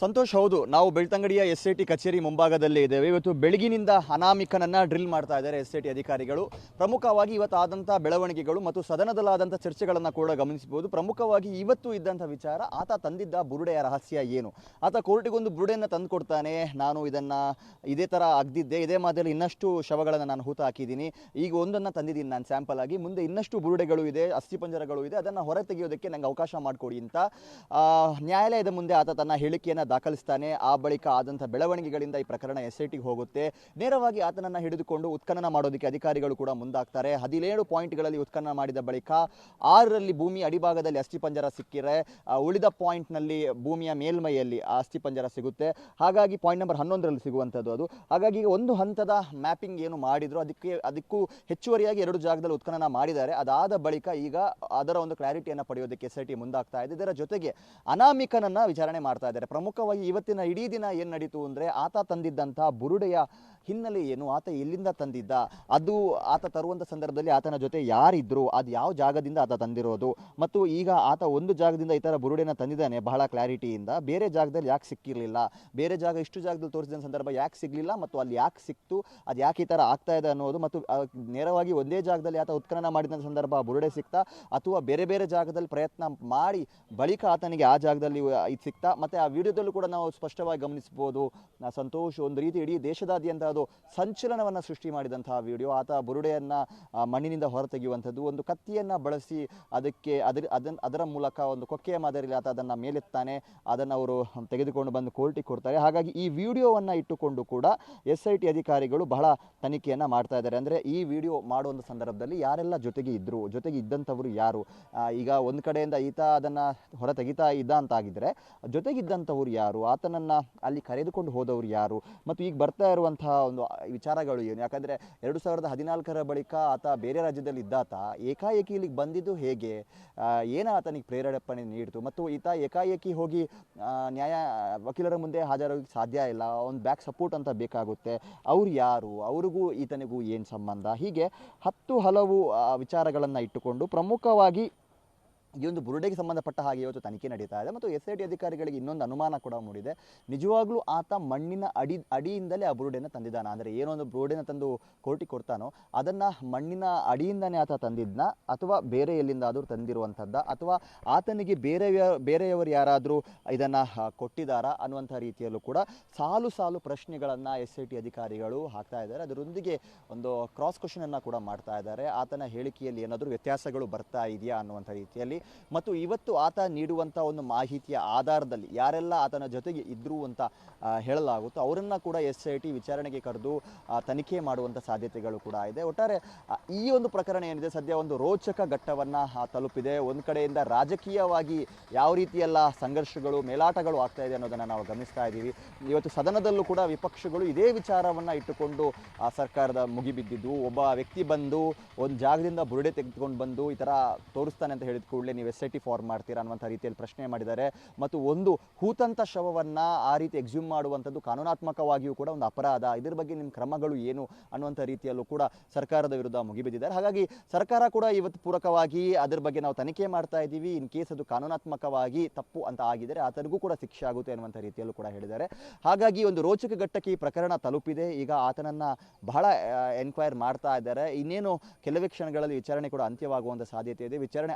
ಸಂತೋಷ್ ಹೌದು, ನಾವು ಬೆಳ್ತಂಗಡಿಯ S I T ಕಚೇರಿ ಮುಂಭಾಗದಲ್ಲಿ ಇದ್ದೇವೆ. ಇವತ್ತು ಬೆಳಗಿನಿಂದ ಅನಾಮಿಕನನ್ನು ಡ್ರಿಲ್ ಮಾಡ್ತಾ ಇದ್ದಾರೆ ಎಸ್ ಐ ಟಿ ಅಧಿಕಾರಿಗಳು. ಪ್ರಮುಖವಾಗಿ ಇವತ್ತು ಆದಂಥ ಬೆಳವಣಿಗೆಗಳು ಮತ್ತು ಸದನದಲ್ಲಾದಂಥ ಚರ್ಚೆಗಳನ್ನು ಕೂಡ ಗಮನಿಸಬಹುದು. ಪ್ರಮುಖವಾಗಿ ಇವತ್ತು ಇದ್ದಂಥ ವಿಚಾರ, ಆತ ತಂದಿದ್ದ ಬುರುಡೆಯ ರಹಸ್ಯ ಏನು? ಆತ ಕೋರ್ಟಿಗೊಂದು ಬುರುಡೆಯನ್ನು ತಂದು ಕೊಡ್ತಾನೆ. ನಾನು ಇದನ್ನ ಇದೇ ಥರ ಅಗ್ದಿದ್ದೆ ಇದೇ ಮಾದರಿ ಇನ್ನಷ್ಟು ಶವಗಳನ್ನು ನಾನು ಹೂತು ಹಾಕಿದ್ದೀನಿ. ಈಗ ಒಂದನ್ನು ತಂದಿದ್ದೀನಿ ನಾನು ಸ್ಯಾಂಪಲ್ ಆಗಿ. ಮುಂದೆ ಇನ್ನಷ್ಟು ಬುರುಡೆಗಳು ಇದೆ ಅಸ್ಥಿಪಂಜರಗಳು ಇದೆ. ಅದನ್ನು ಹೊರ ತೆಗೆಯೋದಕ್ಕೆ ನಂಗೆ ಅವಕಾಶ ಮಾಡಿಕೊಡಿ ಅಂತ ನ್ಯಾಯಾಲಯದ ಮುಂದೆ ಆತ ತನ್ನ ಹೇಳಿಕೆಯನ್ನು ದಾಖಲಿಸ್ತಾನೆ. ಆ ಬಳಿಕ ಆದಂಥ ಬೆಳವಣಿಗೆಗಳಿಂದ ಈ ಪ್ರಕರಣ ಎಸ್ ಐ ಹೋಗುತ್ತೆ. ನೇರವಾಗಿ ಆತನನ್ನು ಹಿಡಿದುಕೊಂಡು ಉತ್ಖನನ ಮಾಡೋದಕ್ಕೆ ಅಧಿಕಾರಿಗಳು ಕೂಡ ಮುಂದಾಗ್ತಾರೆ. ಹದಿನೇಳು ಪಾಯಿಂಟ್ಗಳಲ್ಲಿ ಉತ್ಖನನ ಮಾಡಿದ ಬಳಿಕ ಆರರಲ್ಲಿ ಭೂಮಿ ಅಡಿಭಾಗದಲ್ಲಿ ಅಸ್ಥಿಪಂಜರ ಸಿಕ್ಕಿರೆ ಉಳಿದ ಪಾಯಿಂಟ್ನಲ್ಲಿ ಭೂಮಿಯ ಮೇಲ್ಮೈಯಲ್ಲಿ ಆ ಅಸ್ಥಿಪಂಜರ ಸಿಗುತ್ತೆ. ಹಾಗಾಗಿ ಪಾಯಿಂಟ್ ನಂಬರ್ ಹನ್ನೊಂದರಲ್ಲಿ ಸಿಗುವಂಥದ್ದು ಅದು. ಹಾಗಾಗಿ ಒಂದು ಹಂತದ ಮ್ಯಾಪಿಂಗ್ ಏನು ಮಾಡಿದ್ರು, ಅದಕ್ಕೆ, ಅದಕ್ಕೂ ಹೆಚ್ಚುವರಿಯಾಗಿ ಎರಡು ಜಾಗದಲ್ಲಿ ಉತ್ಖನನ ಮಾಡಿದ್ದಾರೆ. ಅದಾದ ಬಳಿಕ ಈಗ ಅದರ ಒಂದು ಕ್ಲಾರಿಟಿಯನ್ನು ಪಡೆಯೋದಕ್ಕೆ ಎಸ್ ಐ ಟಿ ಮುಂದಾಗ್ತಾ ಇದೆ. ಇದರ ಜೊತೆಗೆ ಅನಾಮಿಕನನ್ನ ವಿಚಾರಣೆ ಮಾಡ್ತಾ ಇದ್ದಾರೆ. ಪ್ರಮುಖವಾಗಿ ಇವತ್ತಿನ ಇಡೀ ದಿನ ಏನು ನಡೀತು ಅಂದರೆ ಆತ ತಂದಿದ್ದಂಥ ಬುರುಡೆಯ ಹಿನ್ನೆಲೆ ಏನು? ಆತ ಎಲ್ಲಿಂದ ತಂದಿದ್ದ? ಅದು ಆತ ತರುವಂಥ ಸಂದರ್ಭದಲ್ಲಿ ಆತನ ಜೊತೆ ಯಾರಿದ್ರು? ಅದು ಯಾವ ಜಾಗದಿಂದ ಆತ ತಂದಿರೋದು? ಮತ್ತು ಈಗ ಆತ ಒಂದು ಜಾಗದಿಂದ ಈ ಥರ ಬುರುಡೆನ ತಂದಿದ್ದಾನೆ ಬಹಳ ಕ್ಲಾರಿಟಿಯಿಂದ. ಬೇರೆ ಜಾಗದಲ್ಲಿ ಯಾಕೆ ಸಿಕ್ಕಿರಲಿಲ್ಲ? ಬೇರೆ ಜಾಗ ಇಷ್ಟು ಜಾಗದಲ್ಲಿ ತೋರಿಸಿದ ಸಂದರ್ಭ ಯಾಕೆ ಸಿಗಲಿಲ್ಲ? ಮತ್ತು ಅಲ್ಲಿ ಯಾಕೆ ಸಿಕ್ತು? ಅದು ಯಾಕೆ ಈ ಥರ ಆಗ್ತಾ ಇದೆ ಅನ್ನೋದು ಮತ್ತು ನೇರವಾಗಿ ಒಂದೇ ಜಾಗದಲ್ಲಿ ಆತ ಉತ್ಖನನ ಮಾಡಿದಂಥ ಸಂದರ್ಭ ಬುರುಡೆ ಸಿಕ್ತಾ, ಅಥವಾ ಬೇರೆ ಬೇರೆ ಜಾಗದಲ್ಲಿ ಪ್ರಯತ್ನ ಮಾಡಿ ಬಳಿಕ ಆತನಿಗೆ ಆ ಜಾಗದಲ್ಲಿ ಇದು ಸಿಕ್ತಾ, ಮತ್ತು ಆ ವಿಡಿಯೋದಲ್ಲೂ ಕೂಡ ನಾವು ಸ್ಪಷ್ಟವಾಗಿ ಗಮನಿಸ್ಬೋದು ಸಂತೋಷ್, ಒಂದು ರೀತಿ ಇಡೀ ದೇಶದಾದ್ಯಂತ ಅದು ಸಂಚಲನವನ್ನು ಸೃಷ್ಟಿ ಮಾಡಿದಂತಹ ವಿಡಿಯೋ. ಆತ ಬುರುಡೆಯನ್ನು ಮಣ್ಣಿನಿಂದ ಹೊರತೆಗೆಯುವಂಥದ್ದು. ಒಂದು ಕತ್ತಿಯನ್ನು ಬಳಸಿ ಅದಕ್ಕೆ ಅದರ ಅದನ್ನು ಅದರ ಮೂಲಕ ಒಂದು ಕೊಕ್ಕೆಯ ಮಾದರಿಯಲ್ಲಿ ಆತ ಅದನ್ನು ಮೇಲೆತ್ತಾನೆ. ಅದನ್ನು ಅವರು ತೆಗೆದುಕೊಂಡು ಬಂದು ಕೋರ್ಟಿಗೆ ಕೊಡ್ತಾರೆ. ಹಾಗಾಗಿ ಈ ವಿಡಿಯೋವನ್ನು ಇಟ್ಟುಕೊಂಡು ಕೂಡ ಎಸ್ ಐ ಟಿ ಅಧಿಕಾರಿಗಳು ಬಹಳ ತನಿಖೆಯನ್ನು ಮಾಡ್ತಾ ಇದ್ದಾರೆ. ಅಂದರೆ ಈ ವಿಡಿಯೋ ಮಾಡುವಂಥ ಸಂದರ್ಭದಲ್ಲಿ ಯಾರೆಲ್ಲ ಜೊತೆಗೆ ಇದ್ದರು ಜೊತೆಗೆ ಇದ್ದಂಥವರು ಯಾರು? ಈಗ ಒಂದು ಕಡೆಯಿಂದ ಈತ ಅದನ್ನು ಹೊರ ತೆಗಿತಾ ಇದ್ದ ಅಂತ ಆಗಿದ್ರೆ ಜೊತೆಗಿದ್ದಂಥವ್ರು ಯಾರು? ಆತನನ್ನು ಅಲ್ಲಿ ಕರೆದುಕೊಂಡು ಹೋದವರು ಯಾರು? ಮತ್ತು ಈಗ ಬರ್ತಾ ಇರುವಂತಹ ಒಂದು ವಿಚಾರಗಳು ಏನು? ಯಾಕಂದರೆ ಎರಡು ಸಾವಿರದ ಹದಿನಾಲ್ಕರ ಬಳಿಕ ಆತ ಬೇರೆ ರಾಜ್ಯದಲ್ಲಿ ಇದ್ದಾತ. ಏಕಾಏಕಿ ಇಲ್ಲಿಗೆ ಬಂದಿದ್ದು ಹೇಗೆ? ಏನು ಆತನಿಗೆ ಪ್ರೇರೇಪಣೆ ನೀಡಿತು? ಮತ್ತು ಈತ ಏಕಾಏಕಿ ಹೋಗಿ ನ್ಯಾಯ, ವಕೀಲರ ಮುಂದೆ ಹಾಜರಾಗೋಕ್ಕೆ ಸಾಧ್ಯ ಇಲ್ಲ. ಒಂದು ಬ್ಯಾಕ್ ಸಪೋರ್ಟ್ ಅಂತ ಬೇಕಾಗುತ್ತೆ. ಅವ್ರು ಯಾರು? ಅವ್ರಿಗೂ ಈತನಿಗೂ ಏನು ಸಂಬಂಧ? ಹೀಗೆ ಹತ್ತು ಹಲವು ವಿಚಾರಗಳನ್ನು ಇಟ್ಟುಕೊಂಡು ಪ್ರಮುಖವಾಗಿ ಈ ಒಂದು ಬುರುಡೆಗೆ ಸಂಬಂಧಪಟ್ಟ ಹಾಗೆ ಇವತ್ತು ತನಿಖೆ ನಡೀತಾ ಇದೆ ಮತ್ತು ಎಸ್ ಐ ಟಿ ಅಧಿಕಾರಿಗಳಿಗೆ ಇನ್ನೊಂದು ಅನುಮಾನ ಕೂಡ ಮೂಡಿದೆ. ನಿಜವಾಗ್ಲೂ ಆತ ಮಣ್ಣಿನ ಅಡಿ, ಅಡಿಯಿಂದಲೇ ಆ ಬುರುಡೆಯನ್ನು ತಂದಿದ್ದಾನ? ಅಂದರೆ ಏನೊಂದು ಬುರುಡೆನ ತಂದು ಕೋರ್ಟಿಗೆ ಕೊಡ್ತಾನೋ? ಅದನ್ನು ಮಣ್ಣಿನ ಅಡಿಯಿಂದನೇ ಆತ ತಂದಿದ್ನ? ಅಥವಾ ಬೇರೆ ಎಲ್ಲಿಂದಾದರೂ ತಂದಿರುವಂಥದ್ದ? ಅಥವಾ ಆತನಿಗೆ ಬೇರೆ ಬೇರೆಯವರು ಯಾರಾದರೂ ಇದನ್ನು ಕೊಟ್ಟಿದ್ದಾರಾ ಅನ್ನುವಂಥ ರೀತಿಯಲ್ಲೂ ಕೂಡ ಸಾಲು ಸಾಲು ಪ್ರಶ್ನೆಗಳನ್ನು ಎಸ್ ಐ ಟಿ ಅಧಿಕಾರಿಗಳು ಹಾಕ್ತಾ ಇದ್ದಾರೆ. ಅದರೊಂದಿಗೆ ಒಂದು ಕ್ರಾಸ್ ಕ್ವಶನನ್ನು ಕೂಡ ಮಾಡ್ತಾ ಇದ್ದಾರೆ. ಆತನ ಹೇಳಿಕೆಯಲ್ಲಿ ಏನಾದರೂ ವ್ಯತ್ಯಾಸಗಳು ಬರ್ತಾ ಇದೆಯಾ ಅನ್ನುವಂಥ ರೀತಿಯಲ್ಲಿ ಮತ್ತು ಇವತ್ತು ಆತ ನೀಡುವಂಥ ಒಂದು ಮಾಹಿತಿಯ ಆಧಾರದಲ್ಲಿ ಯಾರೆಲ್ಲ ಆತನ ಜೊತೆಗೆ ಇದ್ರು ಅಂತ ಹೇಳಲಾಗುತ್ತೋ ಅವರನ್ನು ಕೂಡ ಎಸ್ ಐ ಟಿ ವಿಚಾರಣೆಗೆ ಕರೆದು ತನಿಖೆ ಮಾಡುವಂಥ ಸಾಧ್ಯತೆಗಳು ಕೂಡ ಇದೆ. ಒಟ್ಟಾರೆ ಈ ಒಂದು ಪ್ರಕರಣ ಏನಿದೆ, ಸದ್ಯ ಒಂದು ರೋಚಕ ಘಟ್ಟವನ್ನು ತಲುಪಿದೆ. ಒಂದು ಕಡೆಯಿಂದ ರಾಜಕೀಯವಾಗಿ ಯಾವ ರೀತಿಯೆಲ್ಲ ಸಂಘರ್ಷಗಳು, ಮೇಲಾಟಗಳು ಆಗ್ತಾ ಇದೆ ಅನ್ನೋದನ್ನು ನಾವು ಗಮನಿಸ್ತಾ ಇದ್ದೀವಿ. ಇವತ್ತು ಸದನದಲ್ಲೂ ಕೂಡ ವಿಪಕ್ಷಗಳು ಇದೇ ವಿಚಾರವನ್ನು ಇಟ್ಟುಕೊಂಡು, ಆ, ಸರ್ಕಾರದ ಮುಗಿಬಿದ್ದಿದ್ದು ಒಬ್ಬ ವ್ಯಕ್ತಿ ಬಂದು, ಒಂದು ಜಾಗದಿಂದ ಬುರುಡೆ ತೆಗೆದುಕೊಂಡು ಬಂದು ಈ ಥರ ತೋರಿಸ್ತಾನೆ ಅಂತ ಹೇಳಿದ ಕೂಡಲೇ ನೀವು ಎಸ್ ಐ ಟಿ ಫಾರ್ಮ್ ಮಾಡ್ತೀರಾ ಅನ್ನುವಂಥ ರೀತಿಯಲ್ಲಿ ಪ್ರಶ್ನೆ ಮಾಡಿದ್ದಾರೆ. ಮತ್ತು ಒಂದು ಹೂತಂತ ಶವವನ್ನು ಆ ರೀತಿ ಎಕ್ಸ್ಯೂಮ್ ಮಾಡುವಂಥದ್ದು ಕಾನೂನಾತ್ಮಕವಾಗಿಯೂ ಕೂಡ ಒಂದು ಅಪರಾಧ. ಇದರ ಬಗ್ಗೆ ನಿಮ್ಮ ಕ್ರಮಗಳು ಏನು ಅನ್ನುವಂಥ ರೀತಿಯಲ್ಲೂ ಕೂಡ ಸರ್ಕಾರದ ವಿರುದ್ಧ ಮುಗಿಬಿದ್ದಿದ್ದಾರೆ. ಹಾಗಾಗಿ ಸರ್ಕಾರ ಕೂಡ ಇವತ್ತು ಪೂರಕವಾಗಿ ಅದರ ಬಗ್ಗೆ ನಾವು ತನಿಖೆ ಮಾಡ್ತಾ ಇದ್ದೀವಿ. ಇನ್ ಕೇಸ್ ಅದು ಕಾನೂನಾತ್ಮಕವಾಗಿ ತಪ್ಪು ಅಂತ ಆಗಿದರೆ ಆತನಿಗೂ ಕೂಡ ಶಿಕ್ಷೆ ಆಗುತ್ತೆ ಅನ್ನುವಂಥ ರೀತಿಯಲ್ಲೂ ಕೂಡ ಹೇಳಿದ್ದಾರೆ. ಹಾಗಾಗಿ ಒಂದು ರೋಚಕ ಘಟ್ಟಕ್ಕೆ ಈ ಪ್ರಕರಣ ತಲುಪಿದೆ. ಈಗ ಆತನನ್ನ ಬಹಳ ಎನ್ಕ್ವೈರ್ ಮಾಡ್ತಾ ಇದ್ದಾರೆ. ಇನ್ನೇನು ಕೆಲವೇ ಕ್ಷಣಗಳಲ್ಲಿ ವಿಚಾರಣೆ ಕೂಡ ಅಂತ್ಯವಾಗುವಂಥ ಸಾಧ್ಯತೆ ಇದೆ. ವಿಚಾರಣೆ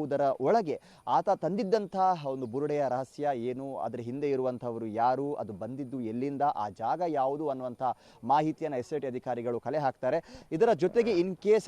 ಅಂತ್ಯವಾಗುವುದರ ಒಳಗೆ ಆತ ತಂದಿದ್ದಂತಹ ಒಂದು ಬುರುಡೆಯ ರಹಸ್ಯ ಏನು? ಅದರ ಹಿಂದೆ ಇರುವಂಥವರು ಯಾರು? ಅದು ಬಂದಿದ್ದು ಎಲ್ಲಿಂದ? ಆ ಜಾಗ ಯಾವುದು ಅನ್ನುವಂಥ ಮಾಹಿತಿಯನ್ನು ಎಸ್ ಐ ಅಧಿಕಾರಿಗಳು ಕಲೆ ಹಾಕ್ತಾರೆ. ಇದರ ಜೊತೆಗೆ ಇನ್ ಕೇಸ್